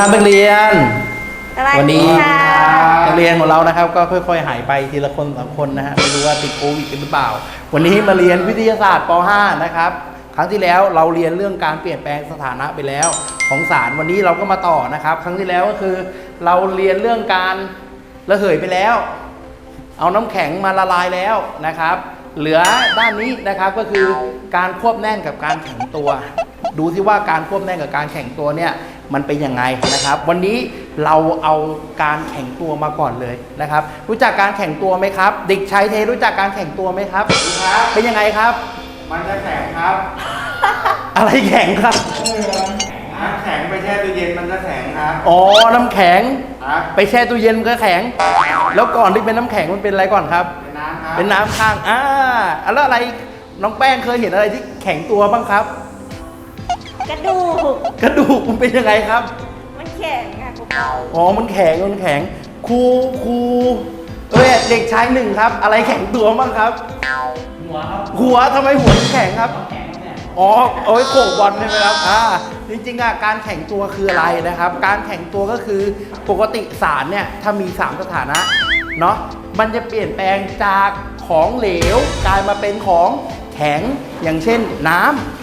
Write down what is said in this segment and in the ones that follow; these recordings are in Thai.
ครับนักเรียนสวัสวันดีนี้ ค่ะนักเรียนของเรานะครับ ก็ค่อยๆหายไปทีละคนสองคนนะฮะไม่รู้ว่าติดโควิดกันหรือเปล่า วันนี้มาเรียนวิทยาศาสตร์ป .5 นะครับ ครั้งที่แล้วเราเรียนเรื่องการเปลี่ยนแปลงสถานะไปแล้ว ของสารวันนี้เราก็มาต่อนะครับ ครั้งที่แล้วก็คือ เราเรียนเรื่องการระเหยไปแล้ว เอาน้ำแข็งมาละลายแล้วนะครับ เหลือด้านนี้นะครับก็คือการควบแน่นกับการแข็งตัว ดูที่ว่าการควบแน่นกับการแข็งตัวเนี่ย มันเป็นยังไงนะครับ วันนี้เราเอาการแข็งตัวมาก่อนเลยนะครับ รู้จักการแข็งตัวไหมครับ เด็กชายเทรู้จักการแข็งตัวไหมครับ ครับ เป็นยังไงครับ มันจะแข็งครับอะไรแข็งครับน้ำแข็งไปแช่ตู้เย็นมันจะแข็งครับอ๋อน้ำแข็งครับไปแช่ตู้เย็นมันก็แข็ง แล้วก่อนที่เป็นน้ำแข็งมันเป็นอะไรก่อนครับ เป็นน้ำครับเป็นน้ำข้างอ่าแล้วอะไรน้องแป้งเคยเห็นอะไรที่แข็งตัวบ้างครับ กระดูก กระดูกมันเป็นยังไงครับ มันแข็งอะคุณพ่ออ๋อ มันแข็ง มันแข็ง ครู ครู เอ้ย เด็กชายหนึ่งครับ อะไรแข็งตัวบ้างครับ หัวครับหัวทำไมหัวถึงแข็งครับ แข็งเนี่ยอ๋อเอาไว้โขกบอลใช่ไหมครับ อ่า จริงๆอะการแข่งตัวคืออะไรนะครับ การแข่งตัวก็คือปกติสารเนี่ยถ้ามี 3 สถานะเนาะ มันจะเปลี่ยนแปลงจากของเหลวกลายมาเป็นของแข็ง อย่างเช่นน้ำ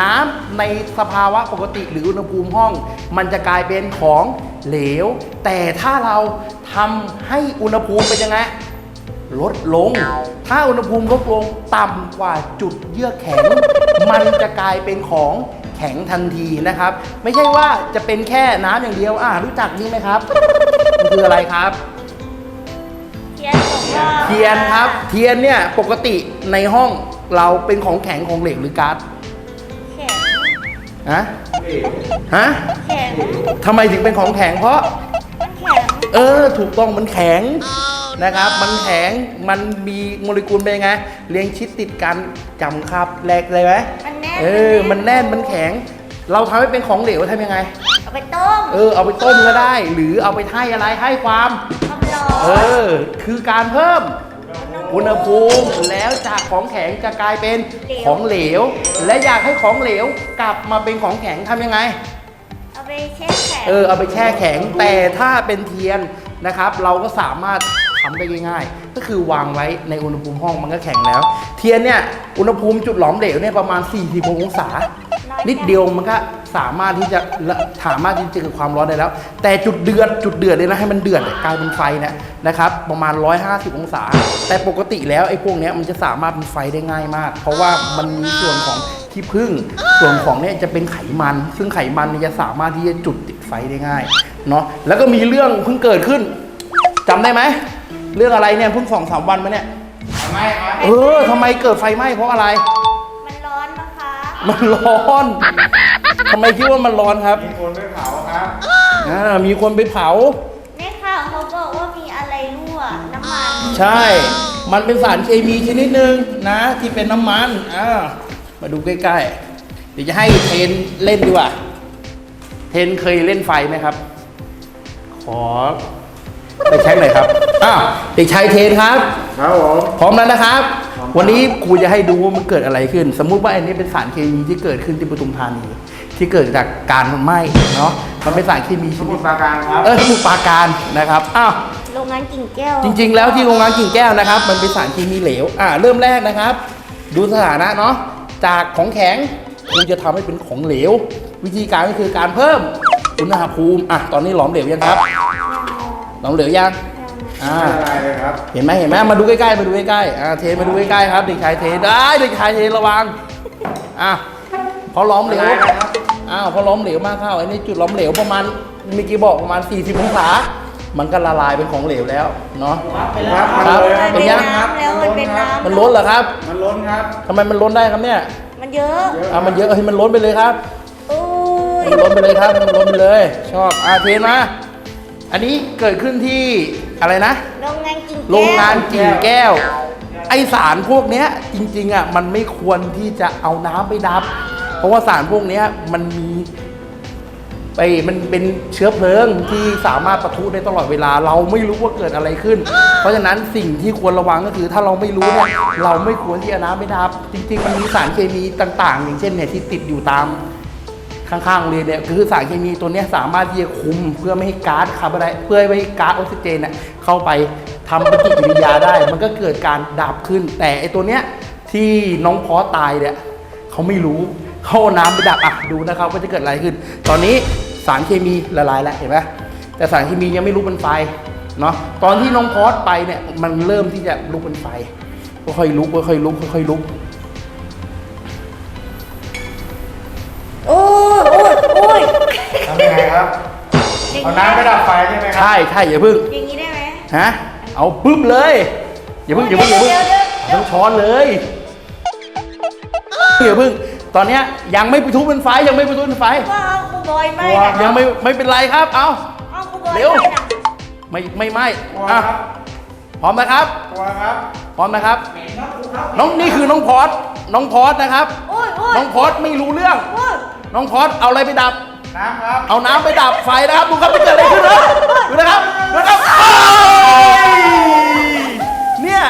น้ำในสภาวะปกติหรืออุณหภูมิห้อง มันจะกลายเป็นของเหลว แต่ถ้าเราทำให้อุณหภูมิเป็นยังไงลดลง ถ้าอุณหภูมิลดลงต่ำกว่าจุดเยื่อแข็ง มันจะกลายเป็นของแข็งทันทีนะครับ ไม่ใช่ว่าจะเป็นแค่น้ำอย่างเดียว อ่ารู้จักนี่ไหมครับ มันคืออะไรครับ เทียนของพ่อเทียนครับ เทียนเนี่ยปกติในห้องเราเป็นของแข็งของเหล็กหรือก๊าซ ฮะฮะแข็งทำไมถึงเป็นของแข็งเพราะ มันแข็งเออ ถูกต้องมันแข็งนะครับ มันแข็งมันมีโมเลกุลเป็นยังไงเรียงชิดติดกันจำครับแรกเลยไหมมันแน่นเออ มันแน่นมันแข็ง เราทำให้เป็นของเหลวทำยังไง เอาไปต้มเออ เอาไปต้มก็ได้ หรือเอาไปให้อะไรให้ความ ความร้อเอนอคือการเพิ่ม อุณหภูมิ แล้วจากของแข็งจะกลายเป็นของเหลว และอยากให้ของเหลวกลับมาเป็นของแข็งทำยังไง เอาไปแช่แข็ง เออเอาไปแช่แข็งแต่ถ้าเป็นเทียนนะครับ เราก็สามารถทำได้ง่ายๆ ก็คือวางไว้ในอุณหภูมิห้องมันก็แข็งแล้ว เทียนเนี่ยอุณหภูมิจุดหลอมเหลวเนี่ยประมาณ 46 องศา นิดเดียวมันก็สามารถที่จะละสามารถที่จะเกิดความร้อนได้แล้ว แต่จุดเดือดจุดเดือดเลยนะให้มันเดือดกลายเป็นไฟเนี่ยนะครับประมาณ 150 องศา แต่ปกติแล้วไอ้พวกเนี้ยมันจะสามารถเป็นไฟได้ง่ายมาก เพราะว่ามันมีส่วนของที่พึ่งส่วนของเนี่ยจะเป็นไขมัน ซึ่งไขมันเนี่ยจะสามารถที่จะจุดติดไฟได้ง่ายเนาะแล้วก็มีเรื่องเพิ่งเกิดขึ้นจำได้ไหมเรื่องอะไรเนี่ยเพิ่งสองสามวันมาเนี่ยทำไมครับเออทำไมเกิดไฟไหม้เพราะอะไรมันร้อนนะคะ มันร้อน ทำไมคิดว่ามันร้อนครับ มีคนไปเผาครับอ่า มีคนไปเผา ในข่าวเขาบอกว่ามีอะไรรั่วน้ำมันใช่ มันเป็นสารเคมีชนิดหนึ่งนะ ที่เป็นน้ำมัน อ่า มาดูใกล้ๆ เดี๋ยวจะให้เทนเล่นดีกว่า เทนเคยเล่นไฟไหมครับ ขอ ไปเช็คหน่อยครับอ้าวเด็กชายเทนครับ ครับผมพร้อมแล้วนะครับพร้อมครับ วันนี้ครูจะให้ดูว่ามันเกิดอะไรขึ้น สมมุติว่าอันนี้เป็นสารเคมีที่เกิดขึ้นที่ปทุมธานีที่เกิดจากการไหม้เนาะมันเป็นสารเคมีชสมุนิทดรปราการครับ เออสมุทรปราการนะครับอ้าว โรงงานกิ่งแก้วจริงๆ แล้วที่โรงงานกิ่งแก้วนะครับ มันเป็นสารเคมีเหลว อ่า เริ่มแรกนะครับ ดูสถานะเนาะจากของแข็งครูจะทำให้เป็นของเหลว วิธีการก็คือการเพิ่มอุณหภูมิอะตอนนี้หลอมเหลวยังครับ หลอมเหลวยังอ่าไม่ละลายเลยครับเห็นไหมเห็นไหมมาดูใกล้ๆมาดูใกล้ๆอ่าเทมาดูใกล้ๆครับเด็กชายเทได้เด็กชายเทระวังอะพอล้อมเหลวละลายแล้วครับอ้าวพอล้อมเหลวมากเข้าไอ้นี่จุดล้อมเหลวประมาณเมื่อกี้บอกประมาณ 40องศามันก็ละลายเป็นของเหลวแล้วเนาะครับครับมันเลยมันเป็เป็นนยังน้ำแล้วมันเป็นน้ำมันล้นเหรอครับ มันล้นครับทำไมมันล้นได้ครับเนี่ยมันเยอะเยอะอะมันเยอะให้มันล้นไปเลยครับอุ้ยมันล้นไปเลยครับมันล้นไปเลยชอบอาเทนมา อันนี้เกิดขึ้นที่อะไรนะ โรงงานกิ่งแก้วโรงงานกิ่งแก้ว ไอสารพวกเนี้ยจริงๆอะมันไม่ควรที่จะเอาน้ำไปดับ เพราะว่าสารพวกเนี้ยมันมีไปมันเป็นเชื้อเพลิงที่สามารถปะทุได้ตลอดเวลา เราไม่รู้ว่าเกิดอะไรขึ้น เพราะฉะนั้นสิ่งที่ควรระวังก็คือ ถ้าเราไม่รู้เนี่ยเราไม่ควรที่จะน้ำไปดับ จริงๆ มันมีสารเคมีต่างๆ อย่างเช่นเนี่ยที่ติดอยู่ตาม ข้างๆเรียนเนี่ยคือสารเคมีตัวนี้สามารถที่จะคุมเพื่อไม่ให้ก๊าซคาร์บอนไดเพื่อไม่ให้ก๊าซออกซิเจนเนี่ยเข้าไปทำปฏิกิริยาได้ มันก็เกิดการดับขึ้น แต่ไอตัวเนี้ยที่น้องพอตายเนี่ยเขาไม่รู้เขาเอาน้ำไปดับอะดูนะครับว่าจะเกิดอะไรขึ้น ตอนนี้สารเคมีละลายแล้วเห็นไหมแต่สารเคมียังไม่ลุกเป็นไฟเนาะตอนที่น้องพอสไปเนี่ยมันเริ่มที่จะลุกเป็นไฟค่อยๆลุกค่อยๆลุกค่อยๆลุก เอาน้ำไปดับไฟใช่ไหมครัใช่ใช่อย่าเพิ่งอย่างนี้ได้ไหมฮะเอาปึ๊บเลย อย่าเพิ่งอย่าเพิ่งอย่าเพิ่งเดี๋ยวเดี๋ยวเดี๋ยวต้องช้อนเลยอย่าเพิ่ง ตอนเนี้ยยังไม่ไปทุบเป็นไฟยังไม่ไปทุบเป็นไฟว่าเอาครูบอยไม่นะยังไม่ไม่เป็นไรครับ เอาเอาครูบอยเร็วไม่นะไม่ไม่ไม่กลัวอะครับพร้อมนะครับกลัวครับพร้อมนะครับ น้องนี่คือน้องพอดน้องพอดนะครับโอ้ยโอ้ยน้องพอดไม่รู้เรื่องโอ้ยน้องพอดเอาอะไรไปดับ น้ำครับ เอาน้ำไปดับไฟนะครับดูครับจะเกิดอะไรขึ้นนะดูนะครับดูนะครับโอ้ยเนี่ย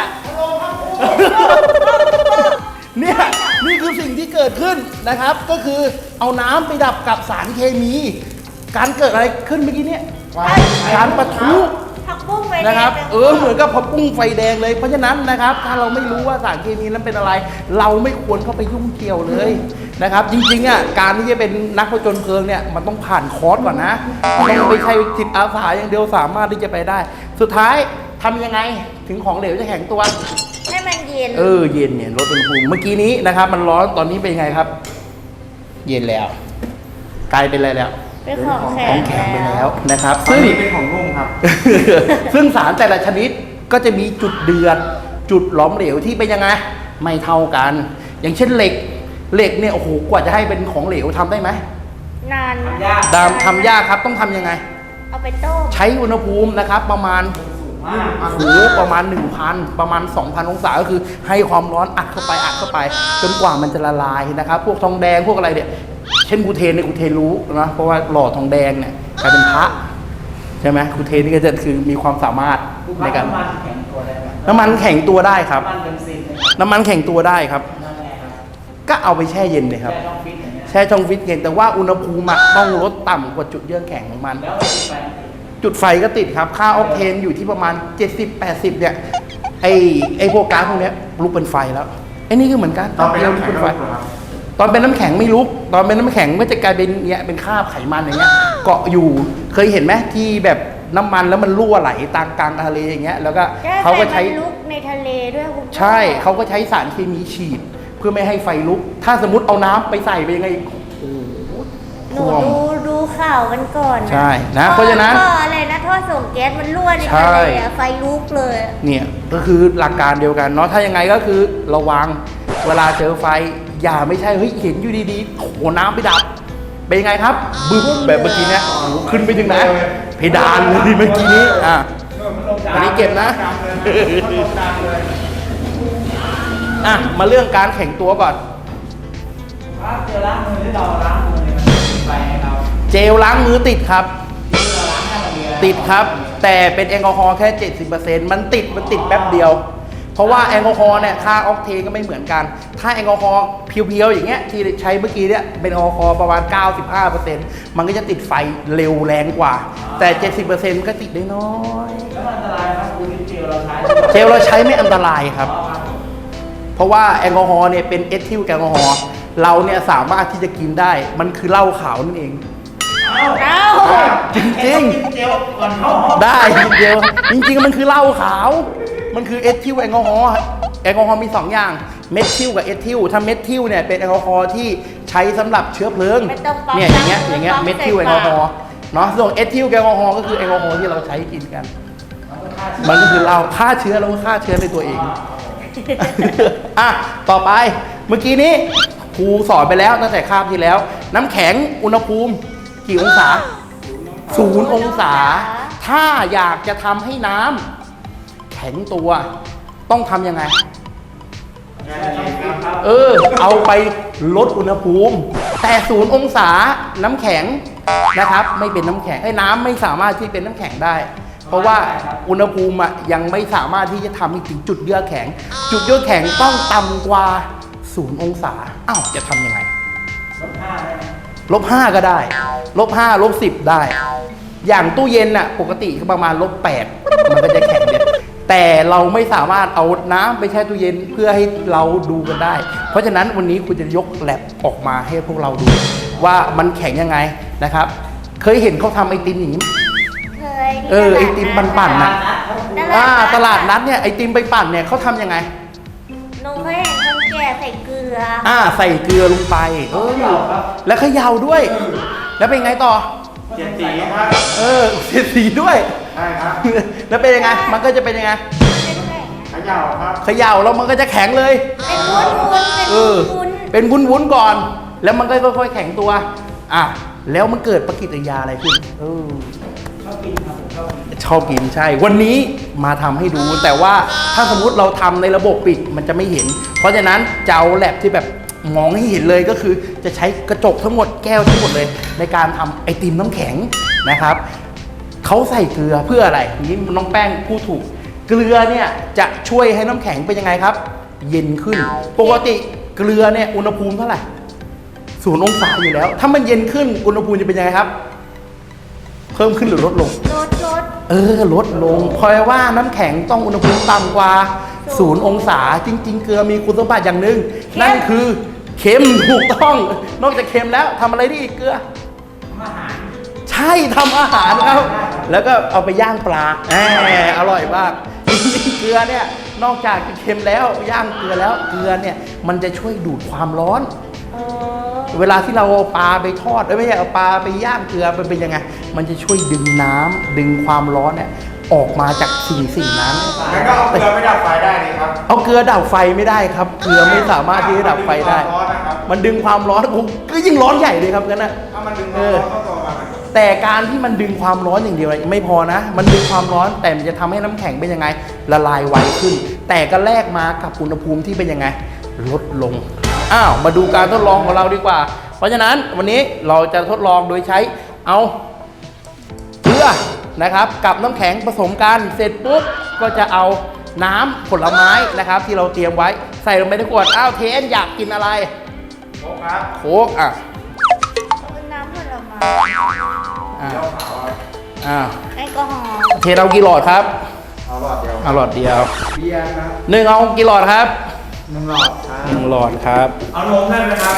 เนี่ยนี่คือสิ่งที่เกิดขึ้นนะครับ ก็คือเอาน้ำไปดับกับสารเคมี การเกิดอะไรขึ้นเมื่อกี้เนี่ยการปะทุ ผักบุ้งไปนะครับแดงเออเหมือนกับพอปุ้งไฟแดงเลย เพราะฉะนั้นนะครับ ถ้าเราไม่รู้ว่าสารเคมีนั้นเป็นอะไร เราไม่ควรเข้าไปยุ่งเกี่ยวเลยนะครับ จริงๆอะการที่จะเป็นนักผจญเพลิงเนี่ยมันต้องผ่านคอร์สก่อนนะมันต้องไม่ใช่จิตอาสาอย่างเดียวสามารถที่จะไปได้ สุดท้ายทำยังไงถึงของเหลวจะแข็งตัว ให้มันเย็น เออเย็นเนี่ยลดอุณหภูมิเมื่อกี้นี้นะครับ มันร้อนตอนนี้เป็นไงครับ เย็นแล้ว กลายเป็นอะไรแล้ว เป็นของแข็ของงแข็งไปแล้วนะครับตอนซึ่งนี้เป็นของนุ่มครับ ซึ่งสารแต่ละชนิดก็จะมีจุดเดือด จุดหลอมเหลวที่เป็นยังไง ไม่เท่ากัน อย่างเช่นเหล็ก เหล็กเนี่ยโอ้โหกว่าจะให้เป็นของเหลวทำได้ไหมนานนะตามทำยากครับต้องทำยังไง เอาไปต้มใช้อุณหภูมินะครับประมาณโอ้โหประมาณ 1,000 ประมาณ 2,000 องศาก็คือให้ความร้อนอัดเข้าไปอัดเข้าไป จนกว่ามันจะละลายนะครับ พวกทองแดงพวกอะไรเนี่ย เช่นกูเทนเนี่ยกูเทนรู้นะเพราะว่าหล่อทองแดงเนี่ยกลายเป็นพระใช่ไหมกูเทนนี่ก็จะคือมีความสามารถในการน้ำมันแข็งตัวได้ไหมน้ำมันแข็งตัวได้ครับ น้ำมันเบนซินเนี่ยน้ำมันแข็งตัวได้ครับ นั่นไงครับก็เอาไปแช่เย็นเลยครับแช่ช่องฟิตอย่างเงี้ยแช่ช่องฟิตเย็นแต่ว่าอุณหภูมิอะต้องลดต่ำกว่าจุดเยือกแข็งของมัน แล้วติดไฟจุดไฟก็ติดครับ ค่าออกเทนอยู่ที่ประมาณ 70-80 เนี่ย ไอไอพวกก๊าซพวกเนี้ยลุกเป็นไฟแล้วไอ้นี่ก็เหมือนกันตอนเป็นดียวน้ำลุกแข็งเป็นไฟก็ลุกเหรอครับ ตอนเป็นน้ำแข็งไม่ลุก ตอนเป็นน้ำแข็งมันจะกลายเป็นเนี้ยเป็นคราบไขมันอย่างเงี้ย เกาะอยู่เคยเห็นไหมที่แบบน้ำมันแล้วมันรั่วไหลตามกลางทะเลอย่างเงี้ยแล้วก็แก้เขาก็ใช้ไฟมันลุกในทะเลด้วยคุณพ่อใช่เขาก็ใช้สารเคมีฉีด เพื่อไม่ให้ไฟลุก ถ้าสมมติเอาน้ำไปใส่ไปยังไงโอ้โหหนูดูดูข่าวกันก่อนนะใช่นะเพราะฉะนั้นท่ออะไรนะท่อส่งแก๊สมันรั่วในใช่ทะเลอะไฟลุกเลย เนี่ยก็คือหลักการเดียวกันเนาะถ้ายังไงก็คือระวังเวลาเจอไฟ อย่าไม่ใช่เฮ้ยเห็นอยู่ดีๆโอ้โหน้ำไปดับ เป็นยังไงครับบึ้มแบบเมื่อกี้เนี้ยโอ้โหขึ้นไปถึงไหนเพดานเลยเมื่อกี้นี้อะ อันนี้เก็บนะ อะมาเรื่องการแข่งตัวก่อนครับเจอล้างมือที่เราล้างมือเนี่ยมันติดไฟให้เราเจลล้างมือติดครับ ที่เราล้างแค่นาทีละติดครับ แต่เป็นแอลกอฮอล์แค่ 70%มันติดมันติดแป๊บเดียว เพราะว่าแอลกอฮอล์เนี่ยค่าออกเทนก็ไม่เหมือนกัน ถ้าแอลกอฮอล์เพียวๆอย่างเงี้ยที่ใช้เมื่อกี้เนี่ยเป็นแอลกอฮอล์ประมาณ 95%มันก็จะติดไฟเร็วแรงกว่า แต่ 70%ก็ติดได้น้อยแล้วมันอันตรายครับคือเจลเราใช้เจลเราใช้ไม่อันตรายครับ เพราะว่าแอลกอฮอล์เนี่ยเป็นเอทิลแอลกอฮอล์เราเนี่ยสามารถที่จะกินได้มันคือเหล้าขาวนั่นเอง เอ้าเอ้าจริงเจลก่อนเข้าห้องๆได้เดียวจริงๆ มันคือเหล้าขาว มันคือเอทิลแอลกอฮอล์แอลกอฮอล์มี 2 อย่าง เมทิลกับเอทิลถ้าเมทิลเนี่ยเป็นแอลกอฮอล์ที่ใช้สำหรับเชื้อเพลิง ไม่ต้องปั๊มเนี่ยอย่างเงี้ยอย่างเงี้ยปั๊มเมทิลใส่แอลกปากอฮอล์เนาะส่วนเอทิลแอลกอฮอล์ก็คือแอลกอฮอล์ที่เราใช้กินกันมันก็ฆ่าเชื้อมันก็คือเราฆ่าเชื้อแล้วก็ฆ่าเชื้อในตัวเอง อะ ต่อไป เมื่อกี้นี้ครูสอนไปแล้วตั้งแต่คาบที่แล้ว น้ำแข็งอุณหภูมิ กี่องศาศูนย์องศา ถ้าอยากจะทำให้น้ำ แข็งตัว ต้องทำยังไง เออ เอาไปลดอุณหภูมิ แต่ศูนย์องศาน้ำแข็งนะครับ ไม่เป็นน้ำแข็งไอ้น้ำไม่สามารถที่เป็นน้ำแข็งได้ เพราะว่าอุณหภูมิอะยังไม่สามารถที่จะทำให้ถึงจุดเยือกแข็ง จุดเยือกแข็งต้องต่ำกว่าศูนย์องศาอ้าวจะทำยังไงลดค่าได้ไหมลบห้าก็ได้ลบห้าลบสิบได้ อย่างตู้เย็นน่ะ ปกติก็ประมาณลบแปดมันก็จะแข็งเนี่ย แต่เราไม่สามารถเอาน้ำไปแช่ตู้เย็นเพื่อให้เราดูกันได้ เพราะฉะนั้นวันนี้คุณจะยกแลบออกมาให้พวกเราดู ว่ามันแข็งยังไงนะครับ เคยเห็นเขาทำไอติมอย่างนี้ไหมเคยที่เออไอติมปั่นๆน่ะตลาดอ่านัดตลาดนัดเนี่ยไอติมไปปั่นเนี่ยเขาทำยังไงหนูเคยเห็นคนแก่ใส่เกลือ อ่าใส่เกลือลงไปเออแล้วเขย่าด้วย แล้วเป็นไงต่อเจ็ดสีครับเออเสียดสีด้วย ใช่ครับแล้วเป็นยังไง มันก็จะเป็นยังไงเป็นแข็งเขย่าครับเขย่าแล้วมันก็จะแข็งเลย เป็นวุ้นวุ้นๆเป็นเออวุ้นเป็นวุ้นๆก่อน แล้วมันก็ค่อยๆแข็งตัว อะ แล้วมันเกิดปฏิกิริยาอะไรขึ้นเออชอบกินครับผมชอบกิน ชอบกินใช่ วันนี้มาทำให้ดู แต่ว่าถ้าสมมติเราทำในระบบปิดมันจะไม่เห็น เพราะฉะนั้นจะเอาแลบที่แบบมองให้เห็นเลยก็คือ จะใช้กระจกทั้งหมดแก้วทั้งหมดเลย ในการทำไอติมน้ำแข็งนะครับ เขาใส่เกลือเพื่ออะไรนี่น้องแป้งพูดถูก เกลือเนี่ยจะช่วยให้น้ำแข็งเป็นยังไงครับ เย็นขึ้น ปกติเกลือเนี่ยอุณหภูมิเท่าไหร่ศูนย์องศาอยู่แล้ว ถ้ามันเย็นขึ้นอุณหภูมิจะเป็นยังไงครับ เพิ่มขึ้นหรือลดลงๆรสรสเออลดลงเพราะว่าน้ำแข็งต้องอุณหภูมิต่ำกว่าศูนย์องศาจริง ๆ เกลือมีคุณสมบัติอย่างหนึ่งนั่นคือเค็มถูกต้อง นอกจากเค็มแล้วทำอะไรได้อีกเกลือทำอาหารใช่ทำอาหารครับ แล้วก็เอาไปย่างปลาแหมอร่อยมากจริงๆเกลือเนี่ยนอกจากจะเค็มแล้วย่างเกลือแล้วเกลือเนี่ยมันจะช่วยดูดความร้อนเออเวลาที่เราเอาปลาไปทอดเอ้ยไม่ใช่เอาปลาไปย่างเกลือมันเป็นยังไง มันจะช่วยดึงน้ำดึงความร้อนเนี่ยออกมาจากสิ่งสิ่งนั้นงั้นก็เอาเกลือไม่ดับไฟได้นี่ครับ เอาเกลือดับไฟไม่ได้ครับ เกลือไม่สามารถที่จะดับไฟได้ มันดึงความร้อนนะครับมันดึงความร้อนโอ้โหก็ยิ่งร้อนใหญ่เลยครับงั้นนะถ้ามันดึงความร้อน แต่การที่มันดึงความร้อนอย่างเดียวไม่พอนะ มันดึงความร้อนแต่มันจะทำให้น้ำแข็งเป็นยังไง ละลายไวขึ้น แต่ก็แลกมากับอุณหภูมิที่เป็นยังไง ลดลง อ้าวมาดูการทดลองของเราดีกว่า เพราะฉะนั้นวันนี้เราจะทดลองโดยใช้เอาเกลือนะครับกับน้ำแข็งผสมกันเสร็จปุ๊บก็จะเอาน้ำผลไม้นะครับ ที่เราเตรียมไว้ใส่ลงไปในขวดอ้าวเทนอยากกินอะไรโอ้ครับโค้กอะ อ่าเจ้าขาวอะอ่าแอลกอฮอล์เทเรากี่หลอดครับเอาหลอดเดียวเอาหลอดเดียวเบียร์ครับหนึ่งเอากี่หลอดครับหนึ่งหลอดครับหนึ่งหลอดครับ เอานมได้ไหมครับ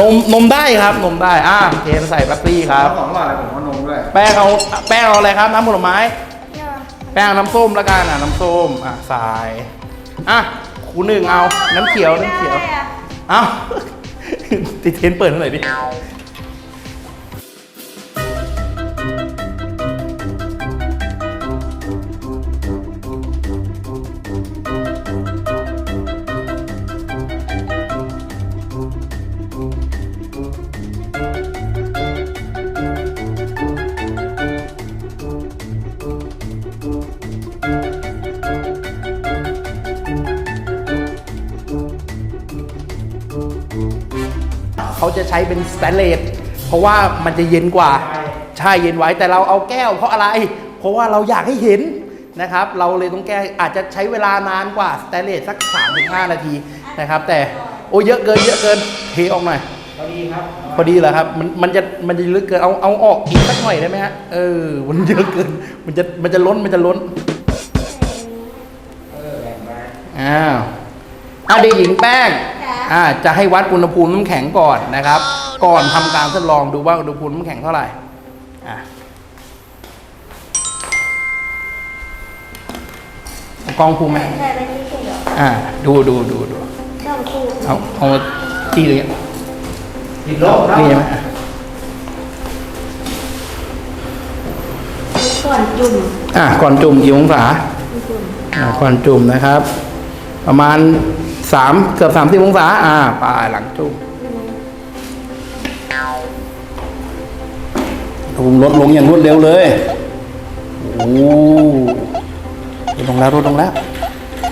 นมนมได้ครับนมได้อ่าเทใส่แป๊บซี่ครับเอาสองหลอดเลยผมว่านมด้วยแป้งเอาแป้งเอาอะไรครับน้ำผลไม้เนี่ยแป้งน้ำส้มแล้วกันอะน้ำส้มอะใส่อะคูหนึ่งเอาน้ำเขียวน้ำเขียวไม่ได้อะเอาติดเทนเปิดให้หน่อยดิ ช้เป็นสแตนเลสเพราะว่ามันจะเย็นกว่า ใช่เย็นไว้แต่เราเอาแก้วเพราะอะไร เพราะว่าเราอยากให้เห็นนะครับ เราเลยต้องแก้อาจจะใช้เวลานานกว่าสแตนเลสสัก 3-5 นาทีนะครับ แต่โอ้เยอะเกินเยอะเกินเทออกหน่อยพอดีครับพอดีเหรอครับมันมันจะมันจะลึกเกินเอาเอาออกอีกสักหน่อยได้ไหมฮะเออมันเยอะเกินมันจะมันจะล้นมันจะล้นเออแบ่งไปอ้าวอะเด็กหญิงแป้ง อ่าจะให้วัดอุณหภูมิน้ำแข็งก่อนนะครับ ก่อนทำการทดลองดูว่าอุณหภูมิน้ำแข็งเท่าไหร่อะเอากล้องภูมิไหมใส่ไปที่ถุงเหรออ่า ดูดูดูดูสองคู่เอาเอาที่ตรงนี้ติดลบครับนี่ใช่ไหมก่อนจุ่มอะก่อนจุ่มกี่องศาจุ่มอ่าก่อนจุ่มนะครับ ประมาณ สามเกือบสามสิบองศา อ่าปลายหลังจุ่มอุณหภูมิลดลงอย่างรวดเร็วเลย โอ้ลดลงแล้วลดลงแล้ว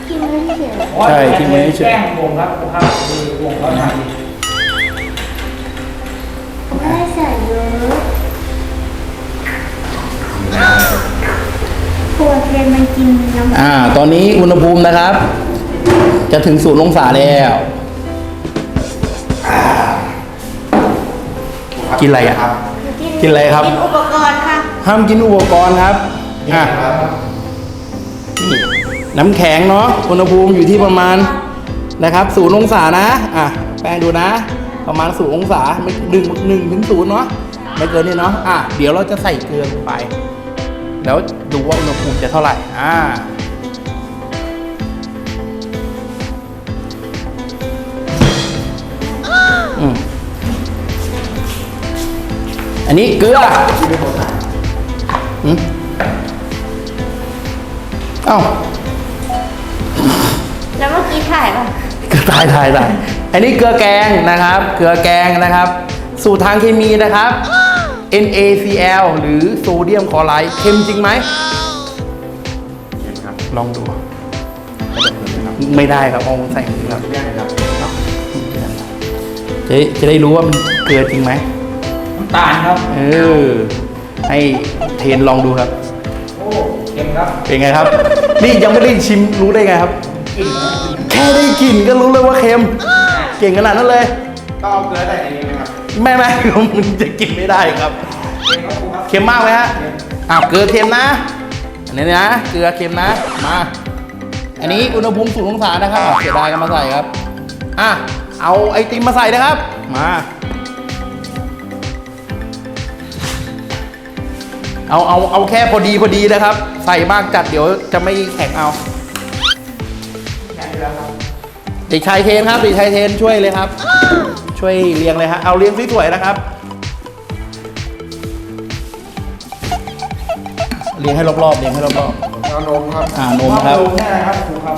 กินไม่เฉยใช่ที่ไม่เฉยแป้งวงครับครับคือวงเขาทำดีไม่ได้ใส่เยอะขวดเทียนมันกินน้ำอ่า ตอนนี้อุณหภูมินะครับ จะถึงศูนย์องศาแล้วโกินอะไรอะ กินอะไรครับ กินอุปกรณ์ค่ะ ห้ามกินอุปกรณ์ครับอะนี่น้ำแข็งเนาะอุณหภูมิอยู่ที่ประมาณนะครับศูนย์องศานะ อะ แป้งดูนะ ประมาณศูนย์องศาไม่หนึ่งหนึ่งถึงศูนย์เนาะ ไม่เกินนี่เนาะ อะ เดี๋ยวเราจะใส่เกลือลงไป แล้วดูว่าอุณหภูมิจะเท่าไหร่ อ่า อันนี้เกลืออืมเอ้า แล้วเมื่อกี้ถ่ายป่ะก็ตายตายตายอันนี้เกลือแกงนะครับ เกลือแกงนะครับ สูตรทางเคมีนะครับ NaCl หรือโซเดียมคลอไรด์เค็มจริงไหมลองดู ไม่ได้ครับเอาใส่มือครับจะจะได้รู้ว่ามันเกลือจริงไหมน้ำ ตาลครับ เออ ให้เทนลองดูครับ โอ้เค็มครับเป็นไงครับ นี่ยังไม่ได้ชิมรู้ได้ไงครับ กลิ่นนะแค่ได้กลิ่นก็รู้เลยว่าเค็ม เก่งขนาดนั้นเลย ต้องเอาเกลือใส่ในนี้ไหมครับไม่ไม่มันจะกินไม่ได้ครับ เค็มครับครูครับเค็มมากไหมฮะอ้าวเกลือเค็มนะอันนี้นะ เกลือเค็มนะ มา อันนี้อุณหภูมิศูนย์องศานะครับอะเสียดายกันมาใส่ครับ อะ เอาไอติมมาใส่นะครับ มา เอาเอาเอาแค่พอดีพอดีนะครับ ใส่มากจัดเดี๋ยวจะไม่แข็งเอาแค่นี้แล้วครับเด็กชายเทนครับเด็กชายเทนช่วยเลยครับ ช่วยเรียงเลยฮะเอาเรียงสวยๆนะครับ เรียงให้รอบๆเรียงให้รอบเอานมครับๆอ่านมครับลงได้นะครับครูครับ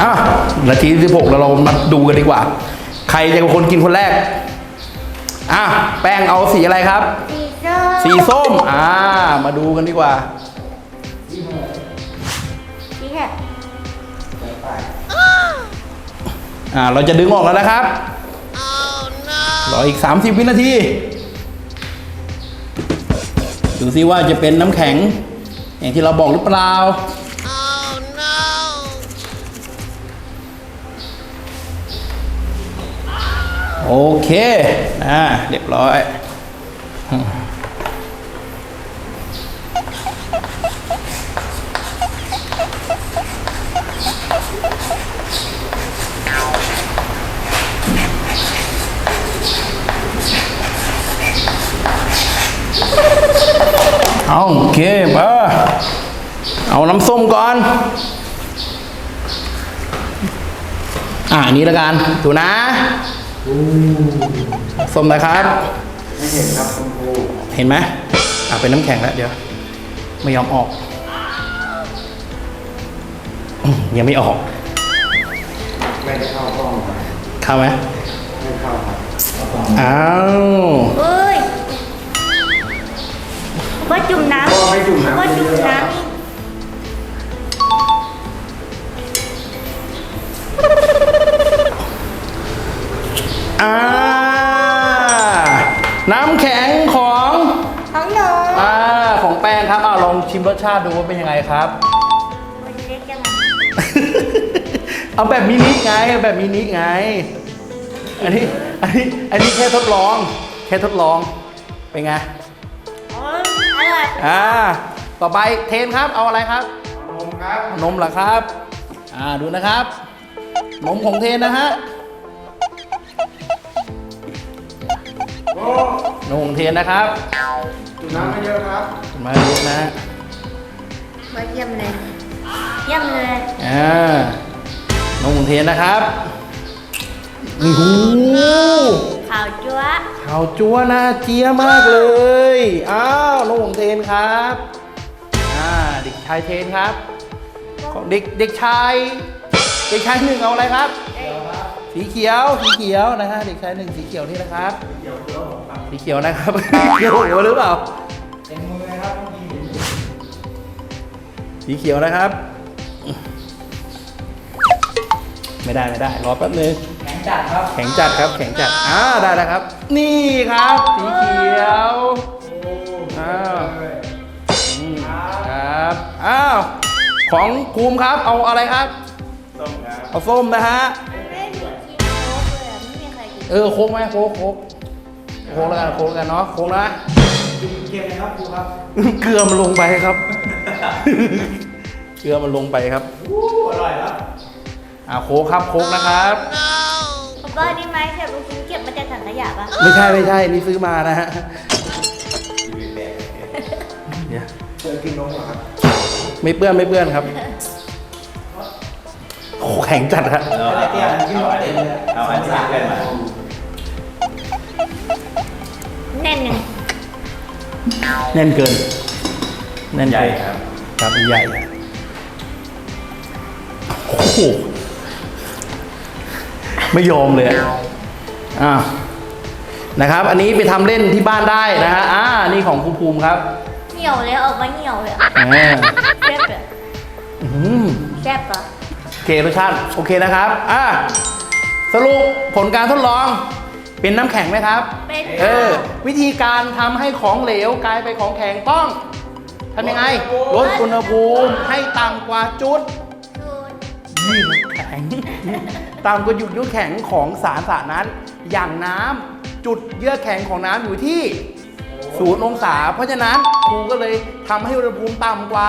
อ้าวนาทีที่16แล้วเรามาดูกันดีกว่า ใครจะเป็นคนกินคนแรก อะ แป้งเอาสีอะไรครับ สีส้มสีส้มอ่า มาดูกันดีกว่าสีแหกอ่า เราจะดึงออกแล้วนะครับรออีก 30 วินาที ดูซิว่าจะเป็นน้ำแข็ง อย่างที่เราบอกหรือเปล่า โอเค อ่า เรียบร้อยเอาโอเคมาเอาน้ำส้มก่อน อ่านนี้ละกันดูนะ ส้มนะครับ ไม่เห็นครับคุณครูเห็นไหมอ่าเป็นน้ำแข็งแล้วเดี๋ยว ไม่ยอมออกอืมยังไม่ออกไม่ได้เข้ากล้องครับเข้าไหมไม่เข้าครับอ้าวเอ้ยว่าจุ่มน้ำก็ไม่จุ่มน้ำว่าจุ่มเยอะๆคน้รับำ อ่า น้ำแข็งของของหนูอ่าของแป้งครับอ่าลองชิมรสชาติดูว่าเป็นยังไงครับ มันเล็กจังเอาแบบมินิไงเอาแบบมินิไง อันนี้ อันนี้ อันนี้แค่ทดลอง แค่ทดลอง เป็นไงโอ้ยอร่อยอ่า ต่อไปเทนครับ เอาอะไรครับ นมครับ นมเหรอครับ อ่า ดูนะครับ นมของเทนนะฮะ โอ้นมของเทนนะครับจุ่มน้ำไม่เยอะครับมาเยอะนะมาเยี่ยมเลยเยี่ยมเลยอ่านมของเทนนะครับโอ้โหข่าวจั๊วะข่าวจัวน่าเจียมากเลยอ้าวนมของเทนครับอ่าเด็กชายเทนครับ ของเด็กเด็กชาย เด็กชายหนึ่งเอาอะไรครับ สีเขียวสีเขียวนะฮะเด็กชายหนึ่งสีเขียวนี่นะครับสีเขียวนะครับเขียวหัวหรือเปล่าเต็มมือเลยครับเมื่อกี้เห็นอยู่สีเขียวนะครับ ไม่ได้ไม่ได้รอแป๊บนึงแข็งจัดครับแข็งจัดครับแข็งจัดอ่าได้แล้วครับ นี่ครับสีเขียวโอ้อ้าวอืมครับอ้าวของภูมิครับเอาอะไรครับส้มครับเอาส้มนะฮะ เออโค้กไหมโค้กโค้กโค้กแล้วกันโค้กแล้วกันเนาะโค้กนะจุ่มเกมเลยครับครูครับเกลือมันลงไปครับ เกลือมันลงไปครับอู้อร่อยครับอ่าโค้กครับโค้กนะครับผมก็นี่ไหมแต่ลูกชิ้นเก็บมาจากถังขยะปะไม่ใช่ไม่ใช่นี่ซื้อมานะฮะเดี๋ยวเจอกินนมเหรอครับไม่เปื้อนไม่เปื้อนครับโอ้โหแข็งจัดครับอะไรเตี้ยกินหมดเต็มเลยเอาอันนี้เกินมา แน่นหนึ่งแน่นเกิน แน่นใหญ่เกินครับ ครับใหญ่อะโอ้โหไม่ยอมเลยอะอ่านะครับ อันนี้ไปทำเล่นที่บ้านได้นะฮะอ่านี่ของครูภูมิครับเหนียวเลยออกมาเหนียวเลยอ่าแซ่บเหรออื้อหือ แซ่บเหรอโอเครสชาติโอเคนะครับ อ่าสรุปผลการทดลอง เป็นน้ำแข็งไหมครับ เป็นเออ วิธีการทำให้ของเหลวกลายเป็นของแข็งต้องทำยังไง ลดอุณหภูมิให้ต่ำกว่าจุดสูตรยืดแข็งต่ำกว่าจุดยืดแข็งของสารสารนั้น อย่างน้ำจุดเยื่อแข็งของน้ำอยู่ที่ศูนย์องศา เพราะฉะนั้นครูก็เลยทำให้อุณหภูมิต่ำกว่า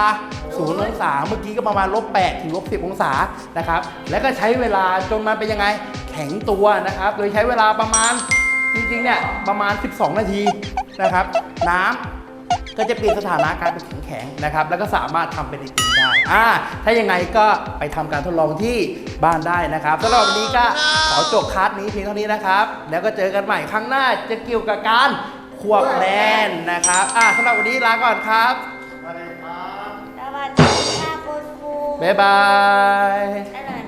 ศูนย์องศา เมื่อกี้ก็ประมาณลบ8ถึงลบ10องศานะครับ แล้วก็ใช้เวลาจนมันเป็นยังไงแข็งตัวนะครับ โดยใช้เวลาประมาณจริงๆเนี่ยประมาณ 12 นาทีนะครับ น้ำก็จะเปลี่ยนสถานะกายเป็นแข็งๆนะครับ แล้วก็สามารถทำเป็นไอติมได้อ่าถ้ายังไงก็ไปทำการทดลองที่บ้านได้นะครับสำหรับวันนี้ก็ขอจบคลาสนี้เพียงเท่านี้นะครับ แล้วก็เจอกันใหม่ครั้งหน้าจะเกี่ยวกับการควบแนนนะครับ อ่าสำหรับวันนี้ลาก่อนครับสวัสดีครับ วัสดีค่ะคุณครูบ๊ายบาย